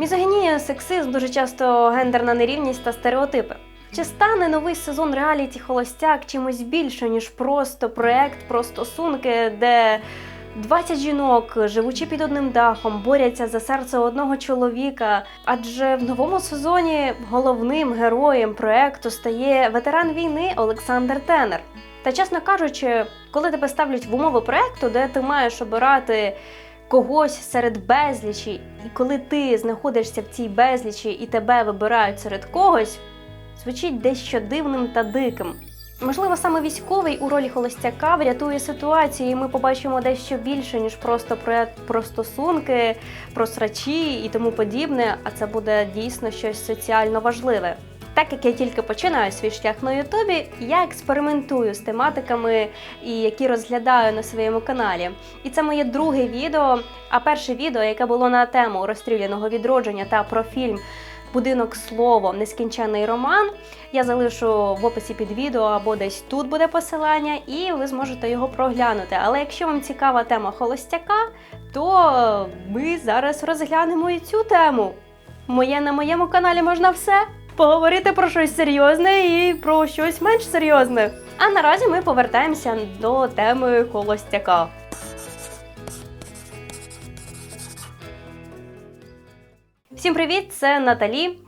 Мізогінія, сексизм, дуже часто гендерна нерівність та стереотипи. Чи стане новий сезон реаліті Холостяк чимось більше, ніж просто проект про стосунки, де 20 жінок, живучи під одним дахом, борються за серце одного чоловіка? Адже в новому сезоні головним героєм проекту стає ветеран війни Олександр Тенер. Та чесно кажучи, коли тебе ставлять в умови проекту, де ти маєш обирати когось серед безлічі, і коли ти знаходишся в цій безлічі і тебе вибирають серед когось, звучить дещо дивним та диким. Можливо, саме військовий у ролі холостяка врятує ситуацію, і ми побачимо дещо більше, ніж просто проект про стосунки, про срачі і тому подібне, а це буде дійсно щось соціально важливе. Так як я тільки починаю свій шлях на Ютубі, я експериментую з тематиками, які розглядаю на своєму каналі. І це моє друге відео. А перше відео, яке було на тему розстріляного відродження та про фільм Будинок слово нескінченний роман. Я залишу в описі під відео або десь тут буде посилання, і ви зможете його проглянути. Але якщо вам цікава тема холостяка, то ми зараз розглянемо і цю тему. Моє на моєму каналі можна все. Поговорити про щось серйозне і про щось менш серйозне. А наразі ми повертаємося до теми холостяка. Всім привіт! Це Наталі.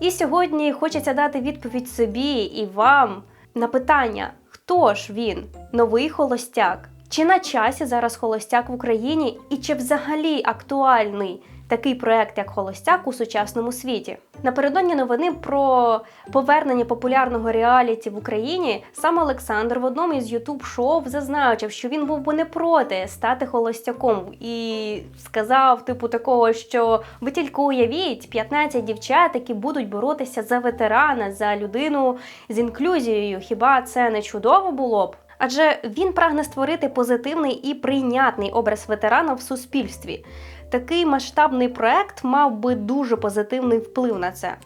І сьогодні хочеться дати відповідь собі і вам на питання: хто ж він? Новий холостяк? Чи на часі зараз холостяк в Україні? І чи взагалі актуальний такий проект, як Холостяк у сучасному світі? Напередодні новини про повернення популярного реаліті в Україні сам Олександр в одному із ютуб шоу зазначив, що він був би не проти стати холостяком, і сказав, типу, такого, що ви тільки уявіть 15 дівчат, які будуть боротися за ветерана, за людину з інклюзією. Хіба це не чудово було б? Адже він прагне створити позитивний і прийнятний образ ветерана в суспільстві. Такий масштабний проект мав би дуже позитивний вплив на це.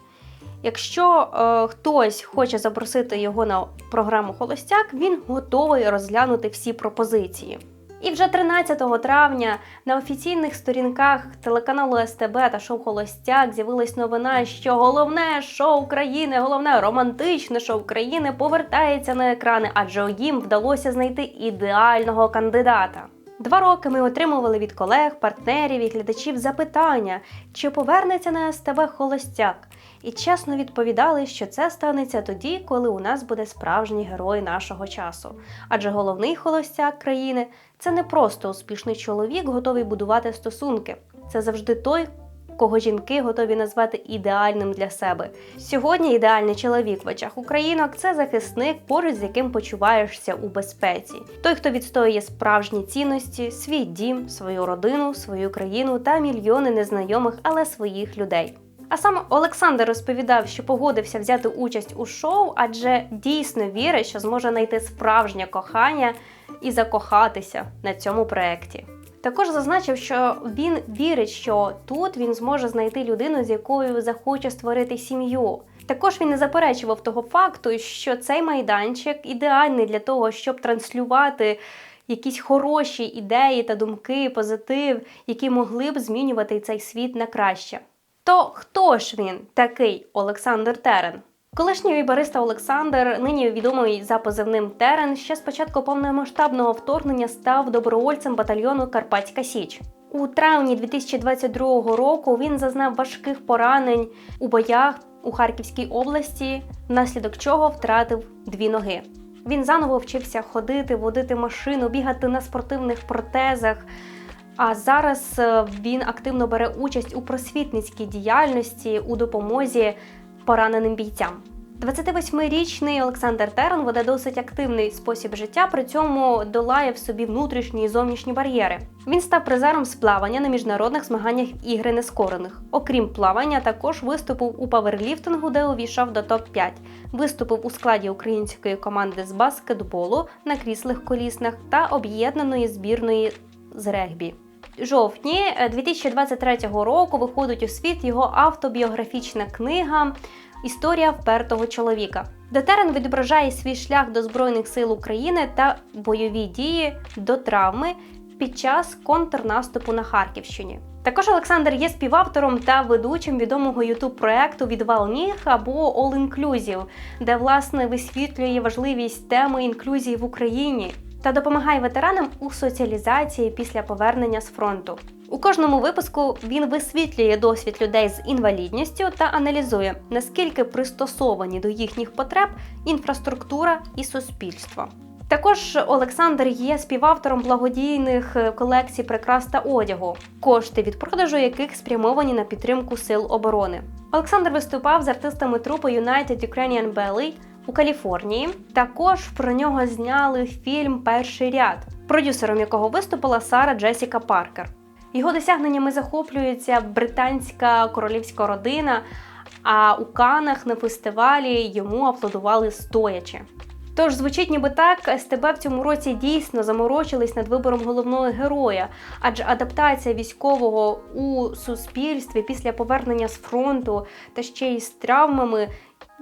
Якщо е, хтось хоче запросити його на програму Холостяк, він готовий розглянути всі пропозиції. І вже 13 травня на офіційних сторінках телеканалу СТБ та шоу Холостяк з'явилась новина, що головне шоу країни, головне романтичне шоу країни повертається на екрани, адже їм вдалося знайти ідеального кандидата. Два роки ми отримували від колег, партнерів і глядачів запитання, чи повернеться на СТБ Холостяк, і чесно відповідали, що це станеться тоді, коли у нас буде справжній герой нашого часу. Адже головний холостяк країни це не просто успішний чоловік, готовий будувати стосунки. Це завжди той, кого жінки готові назвати ідеальним для себе. Сьогодні ідеальний чоловік в очах українок це захисник, поруч з яким почуваєшся у безпеці. Той, хто відстоює справжні цінності, свій дім, свою родину, свою країну та мільйони незнайомих, але своїх людей. А саме Олександр розповідав, що погодився взяти участь у шоу, адже дійсно вірить, що зможе знайти справжнє кохання і закохатися на цьому проєкті. Також зазначив, що він вірить, що тут він зможе знайти людину, з якою захоче створити сім'ю. Також він не заперечував того факту, що цей майданчик ідеальний для того, щоб транслювати якісь хороші ідеї та думки, позитив, які могли б змінювати цей світ на краще. То хто ж він такий Олександр Терен? Колишній вібариста Олександр, нині відомий за позивним Терен, ще з початку повномасштабного вторгнення став добровольцем батальйону Карпатська Січ. У травні 2022 року він зазнав важких поранень у боях у Харківській області, внаслідок чого втратив дві ноги. Він заново вчився ходити, водити машину, бігати на спортивних протезах. А зараз е, він активно бере участь у просвітницькій діяльності у допомозі пораненим бійцям. 28-річний Олександр Терен веде досить активний спосіб життя, при цьому долає в собі внутрішні і зовнішні бар'єри. Він став призером з плавання на міжнародних змаганнях ігри нескорених. Окрім плавання, також виступив у паверліфтингу, де увійшов до топ-5. Виступив у складі української команди з баскетболу на кріслих коліснах та об'єднаної збірної з регбі жовтні 2023 е, року виходить у світ його автобіографічна книга Історія впертого чоловіка, де Терен відображає свій шлях до Збройних сил України та бойові дії до травми під час контрнаступу на Харківщині. Також Олександр є співавтором та ведучим відомого ютуб проекту Відвал ніг або All Inclusive, де власне висвітлює важливість теми інклюзії в Україні та допомагає ветеранам у соціалізації після повернення з фронту. У кожному випуску він висвітлює досвід людей з інвалідністю та аналізує, наскільки пристосовані до їхніх потреб інфраструктура і суспільство. Також Олександр є співавтором благодійних е, колекцій прикрас та одягу, кошти від продажу яких спрямовані на підтримку сил оборони. Олександр виступав з артистами трупи United Ukrainian Ballet у Каліфорнії. Також про нього зняли фільм Перший ряд, продюсером якого виступила Сара Джесіка Паркер. Його досягненнями захоплюється британська королівська родина. А у Канах на фестивалі йому аплодували стоячи. Тож звучить ніби так, СТБ в цьому році дійсно заморочились над вибором головного героя, адже адаптація військового у суспільстві після повернення з фронту та ще й з травмами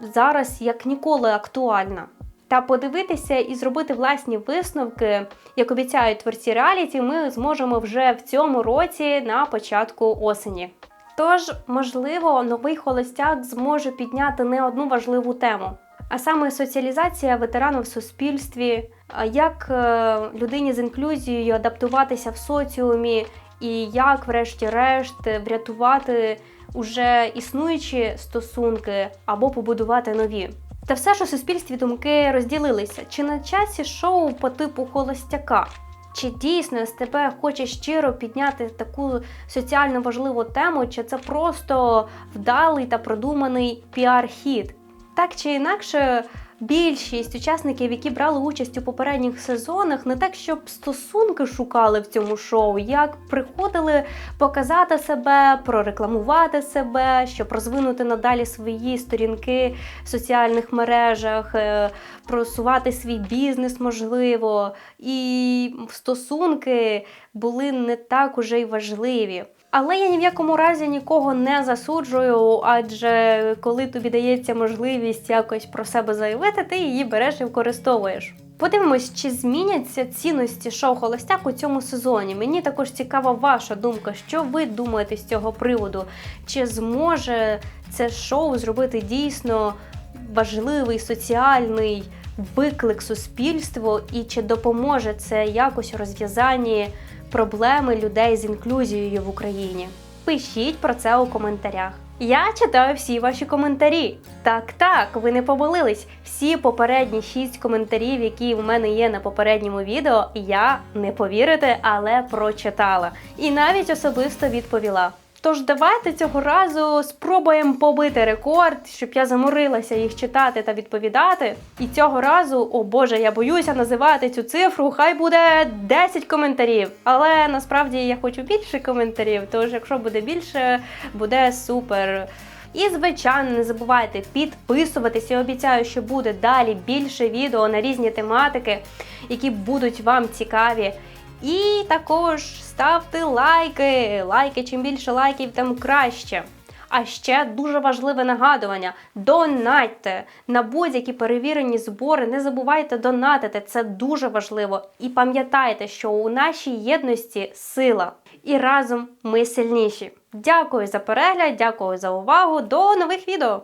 зараз як ніколи актуальна. Та подивитися і зробити власні висновки, як обіцяють творці реаліті, ми зможемо вже в цьому році на початку осені. Тож, можливо, новий холостяк зможе підняти не одну важливу тему, а саме соціалізація ветеранів в суспільстві, як е, людині з інклюзією адаптуватися в соціумі, і як, врешті-решт, врятувати уже існуючі стосунки або побудувати нові. Та все ж у суспільстві думки розділилися: чи на часі шоу по типу холостяка? Чи дійсно СТБ хоче щиро підняти таку соціально важливу тему, чи це просто вдалий та продуманий піар-хід? Так чи інакше, більшість учасників, які брали участь у попередніх сезонах, не так, щоб стосунки шукали в цьому шоу, як приходили показати себе, прорекламувати себе, щоб розвинути надалі свої сторінки в соціальних мережах, е, просувати свій бізнес, можливо, і стосунки були не так уже й важливі. Але я ні в якому разі нікого не засуджую, адже коли тобі дається можливість якось про себе заявити, ти її береш і використовуєш. Подивимось, чи зміняться цінності шоу Холостяк у цьому сезоні. Мені також цікава ваша думка, що ви думаєте з цього приводу? Чи зможе це шоу зробити дійсно важливий соціальний виклик суспільству, і чи допоможе це якось у розв'язанні проблеми людей з інклюзією в Україні? Пишіть про це у коментарях. Я читаю всі ваші коментарі. Так, так, ви не помилились. Всі попередні шість коментарів, які в мене є на попередньому відео, я не повірите, але прочитала. І навіть особисто відповіла. Тож давайте цього разу спробуємо побити рекорд, щоб я заморилася їх читати та відповідати. І цього разу, о Боже, я боюся називати цю цифру. Хай буде 10 коментарів. Але насправді я хочу більше коментарів. Тож, якщо буде більше, буде супер. І, звичайно, не забувайте підписуватись. Я обіцяю, що буде далі більше відео на різні тематики, які будуть вам цікаві. І також ставте лайки. Лайки, чим більше лайків, тим краще. А ще дуже важливе нагадування: донатьте на будь-які перевірені збори. Не забувайте донатити, це дуже важливо. І пам'ятайте, що у нашій єдності сила. І разом ми сильніші. Дякую за перегляд, дякую за увагу. До нових відео!